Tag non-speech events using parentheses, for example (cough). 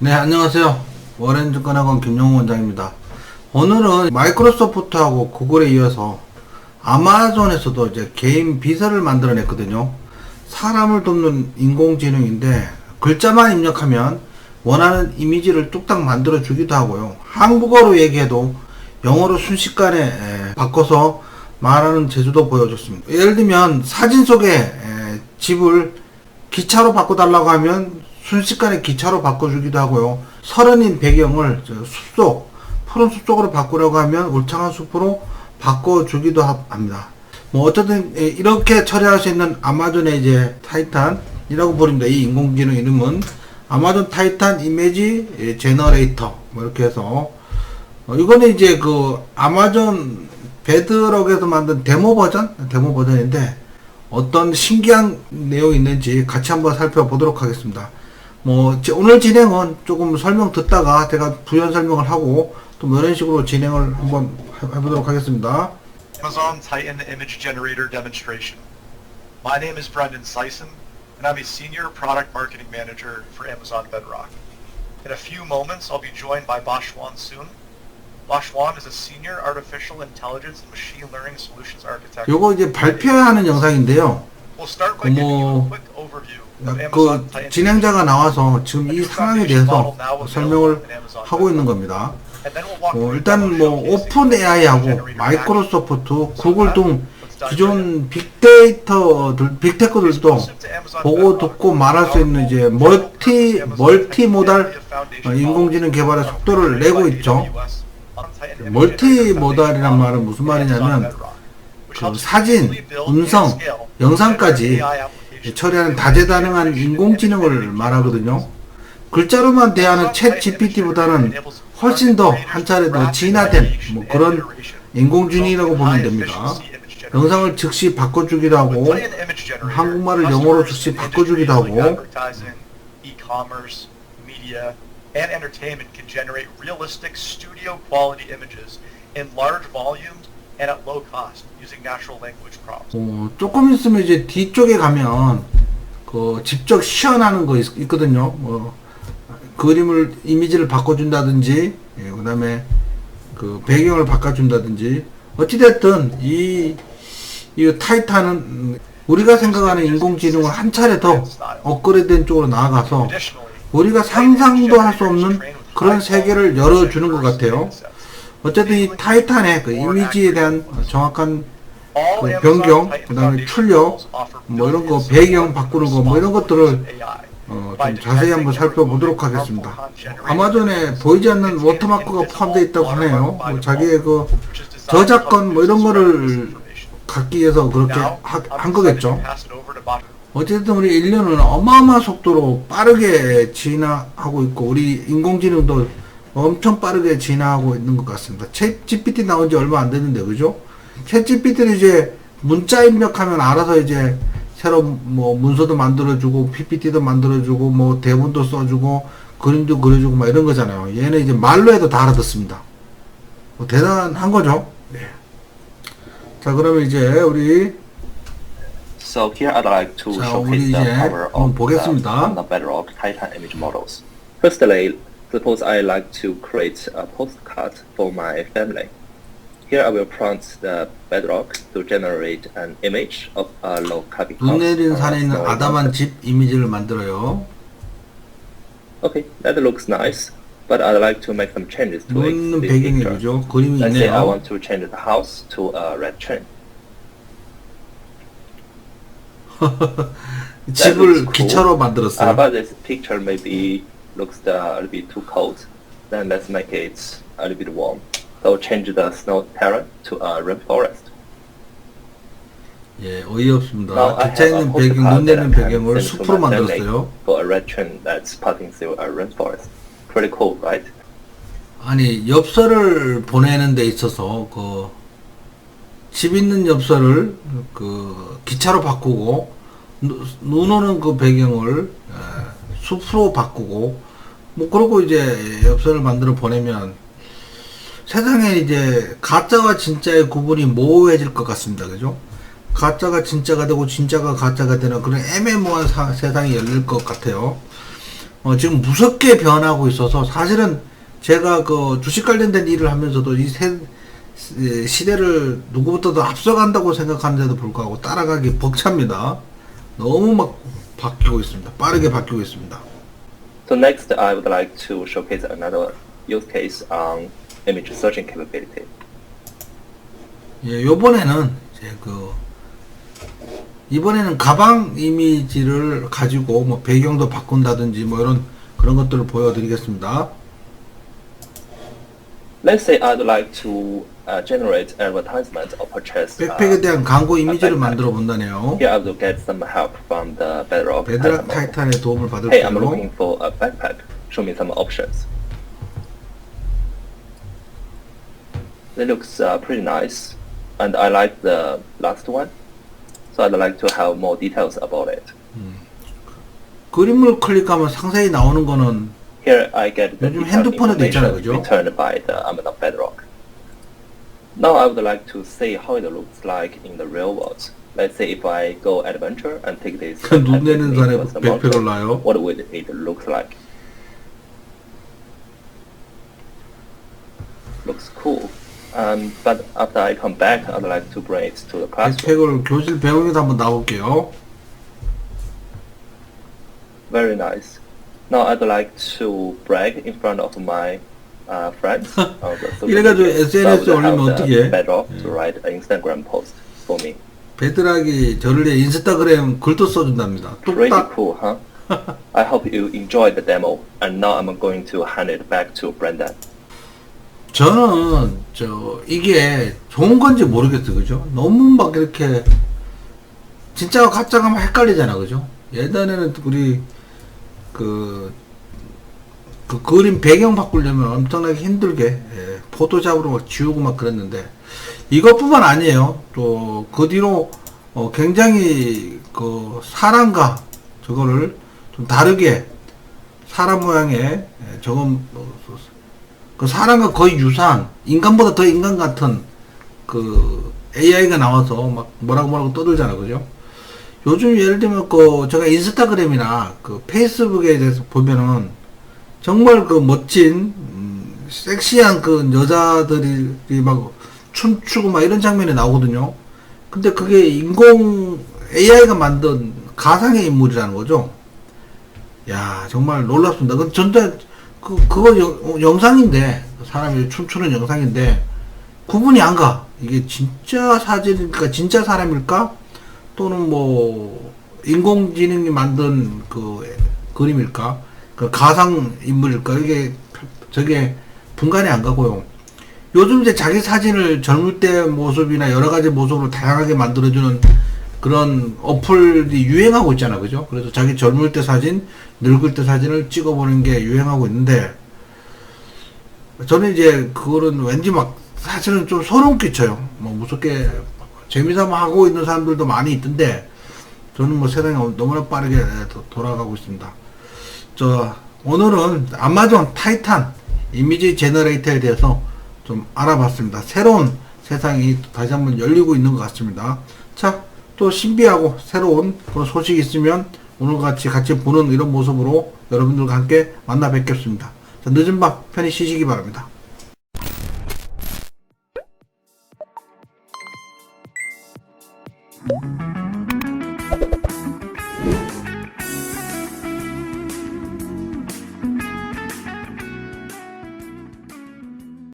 네, 안녕하세요. 워렌증권학원 김용호 원장입니다. 오늘은 마이크로소프트하고 구글에 이어서 아마존에서도 이제 개인 비서를 만들어냈거든요. 사람을 돕는 인공지능인데 글자만 입력하면 원하는 이미지를 뚝딱 만들어 주기도 하고요. 한국어로 얘기해도 영어로 순식간에 에, 바꿔서 말하는 재주도 보여줬습니다. 예를 들면 사진 속에 에, 집을 기차로 바꿔달라고 하면 순식간에 기차로 바꿔주기도 하고요. 서른인 배경을 저 숲속, 푸른 숲속으로 바꾸려고 하면 울창한 숲으로 바꿔주기도 하- 합니다. 뭐 어쨌든 에, 이렇게 처리할 수 있는 아마존의 이제 타이탄이라고 부릅니다. 이 인공지능 이름은 아마존 타이탄 이미지 에, 제너레이터 뭐 이렇게 해서 어, 이거는 이제 그 아마존 베드럭에서 만든 데모 버전 데모 버전인데 어떤 신기한 내용이 있는지 같이 한번 살펴보도록 하겠습니다. 뭐 지- 오늘 진행은 조금 설명 듣다가 제가 부연 설명을 하고 또뭐 이런 식으로 진행을 한번 해- 해보도록 하겠습니다. Amazon Titan Image Generator demonstration. My name is Brendan Sison, and I'm a Senior Product Marketing Manager for Amazon Bedrock. In a few moments, I'll be joined by Bashwan Soon. Bashwan is a Senior Artificial Intelligence and Machine Learning Solutions Architect. 요거 이제 발표하는 영상인데요. We'll 그 진행자가 나와서 지금 이 상황에 대해서 설명을 하고 있는 겁니다. 어, 일단 뭐 오픈 AI하고 마이크로소프트, 구글 등 기존 빅데이터들, 빅테크들도 보고 듣고 말할 수 있는 이제 멀티 멀티모달 어, 인공지능 개발의 속도를 내고 있죠. 멀티모달이란 말은 무슨 말이냐면 그 사진, 음성, 영상까지 처리하는 다재다능한 인공지능을 말하거든요. 글자로만 대하는 챗 GPT보다는 훨씬 더 한 차례 더 진화된 뭐 그런 인공지능이라고 보면 됩니다. 영상을 즉시 바꿔주기도 하고 한국말을 영어로 즉시 바꿔주기도 하고 and entertainment can generate realistic studio quality images in large volumes and at low cost using natural language prompts. 어, 조금 있으면 이제 뒤쪽에 가면 그 직접 시연하는 거 있, 있거든요. 뭐 그림을 이미지를 바꿔준다든지 예, 그다음에 그 배경을 바꿔준다든지 어찌됐든 이, 이 타이탄은 음, 우리가 생각하는 인공지능을 한 차례 더 업그레이드된 쪽으로 나아가서 우리가 상상도 할 수 없는 그런 세계를 열어주는 것 같아요. 어쨌든 이 타이탄의 그 이미지에 대한 정확한 그 변경, 그 다음에 출력, 뭐 이런 거 배경 바꾸는 거 뭐 이런 것들을 어, 좀 자세히 한번 살펴보도록 하겠습니다. 아마존에 보이지 않는 워터마크가 포함되어 있다고 하네요. 뭐 자기의 그 저작권 뭐 이런 거를 갖기 위해서 그렇게 하, 한 거겠죠. 어쨌든 우리 인류는 어마어마한 속도로 빠르게 진화하고 있고 우리 인공지능도 엄청 빠르게 진화하고 있는 것 같습니다. 챗 GPT 나온 지 얼마 안 됐는데 그죠? 챗 GPT는 이제 문자 입력하면 알아서 이제 새로 뭐 문서도 만들어주고 PPT도 만들어주고 뭐 대본도 써주고 그림도 그려주고 막 이런 거잖아요. 얘는 이제 말로 해도 다 알아듣습니다. 뭐 대단한 거죠. 네. 자 그러면 이제 우리 So here I'd like to 자, showcase the power 한번 of the, 보겠습니다. on the Bedrock Titan image models. Firstly, suppose I like to create a postcard for my family. Here I will prompt the Bedrock to generate an image of a low copy 눈 house 내린 or a 산에 있는 snowy 아담한 mountain. 집 이미지를 만들어요. Okay, that looks nice, but I'd like to make some changes to 눈 it. 있는 this 배경이 picture. 그죠? 그림이 Let's say I 있네요. want to change the house to a red train. (laughs) 집을 looks cool. 기차로 Uh, 만들었어요. but this picture maybe looks uh, a little bit too cold. Then let's make it a little bit warm. So change the snow terrain to a rainforest. 예, 어이없습니다. Now I 기차 have a 있는 배경, 눈 내리는 배경을 숲으로 만들었어요. for a red train that's passing through a rainforest. Pretty cool, right? 아니, 엽서를 보내는 데 있어서 그 집 있는 엽서를 그 기차로 바꾸고 누- 눈 오는 그 배경을 에, 숲으로 바꾸고 뭐 그러고 이제 엽서를 만들어 보내면 세상에 이제 가짜와 진짜의 구분이 모호해질 것 같습니다. 그죠? 가짜가 진짜가 되고 진짜가 가짜가 되는 그런 애매모호한 사- 세상이 열릴 것 같아요. 어, 지금 무섭게 변하고 있어서 사실은 제가 그 주식 관련된 일을 하면서도 이 세, 에, 시대를 누구보다도 앞서간다고 생각하는데도 불구하고 따라가기 벅찹니다. 너무 막 바뀌고 있습니다. 빠르게 바뀌고 있습니다. So next, I would like to showcase another use case on image searching capability. 예, 요번에는 이제 그 이번에는 가방 이미지를 가지고 뭐 배경도 바꾼다든지 뭐 이런 그런 것들을 보여드리겠습니다. Let's say I'd like to uh, generate advertisement or purchase. uh, 백팩에 대한 광고 이미지를 백팩. 만들어 본다네요. Here I will get some help from the Bedrock. 베드락 Titan model. 타이탄의 도움을 Hey, I'm 받을게요. looking for a backpack. Show me some options. It looks uh, pretty nice, and I like the last one. So I'd like to have more details about it. 그림을 클릭하면 상세히 나오는 거는 Here I get the 요즘 detailed 핸드폰에도 있잖아요, information 그죠? returned by the Amazon Bedrock. Now I would like to see how it looks like in the real world. Let's say if I go adventure and take this 그 (laughs) 눈 backpack with 내는 me 산에 towards the 백팩을 mountain, 놔요. what would it look like? Looks cool. Um, but after I come back, I'd like to bring it to the classroom. 백팩을 교실 배우면서 한번 나올게요. Very nice. Now I'd like to brag in front of my uh, friends. the social 이래가지고 media. SNS 에 I would 올리면 어떡해? Bedrock 예. to write an Instagram post for me. 베드락이 저를 위해 인스타그램 글도 써준답니다. Pretty cool, huh? I hope you enjoyed the demo. And now I'm going to hand it back to Brendan. 저는 저 이게 좋은 건지 모르겠어요, 그죠? 너무 막 이렇게 진짜와 가짜가 막 헷갈리잖아, 그죠? 예전에는 우리 그, 그 그림 배경 바꾸려면 엄청나게 힘들게 예, 포토샵으로 막 지우고 막 그랬는데 이것뿐만 아니에요. 또 그 뒤로 어, 굉장히 그 사람과 저거를 좀 다르게 사람 모양의 예, 저건 뭐, 그 사람과 거의 유사한 인간보다 더 인간 같은 그 AI가 나와서 막 뭐라고 뭐라고 떠들잖아 그죠? 요즘 예를 들면 그 제가 인스타그램이나 그 페이스북에 대해서 보면은 정말 그 멋진 음, 섹시한 그 여자들이 막 춤추고 막 이런 장면이 나오거든요. 근데 그게 인공 AI가 만든 가상의 인물이라는 거죠. 야 정말 놀랍습니다. 그 전체 그 그거 영, 영상인데 사람이 춤추는 영상인데 구분이 안 가. 이게 진짜 사진일까 진짜 사람일까 또는 뭐 인공지능이 만든 그 그림일까 그 가상 인물일까 이게 저게 분간이 안 가고요. 요즘 이제 자기 사진을 젊을 때 모습이나 여러 가지 모습으로 다양하게 만들어주는 그런 어플이 유행하고 있잖아, 그죠? 그래서 자기 젊을 때 사진, 늙을 때 사진을 찍어보는 게 유행하고 있는데, 저는 이제 그거는 왠지 막 사실은 좀 소름 끼쳐요. 뭐 무섭게 재미삼아 하고 있는 사람들도 많이 있던데, 저는 뭐 세상이 너무나 빠르게 도- 돌아가고 있습니다. 저, 오늘은 아마존 타이탄 이미지 제너레이터에 대해서 좀 알아봤습니다. 새로운 세상이 다시 한번 열리고 있는 것 같습니다. 자, 또 신비하고 새로운 소식이 있으면 오늘같이 같이 보는 이런 모습으로 여러분들과 함께 만나 뵙겠습니다. 자, 늦은 밤 편히 쉬시기 바랍니다.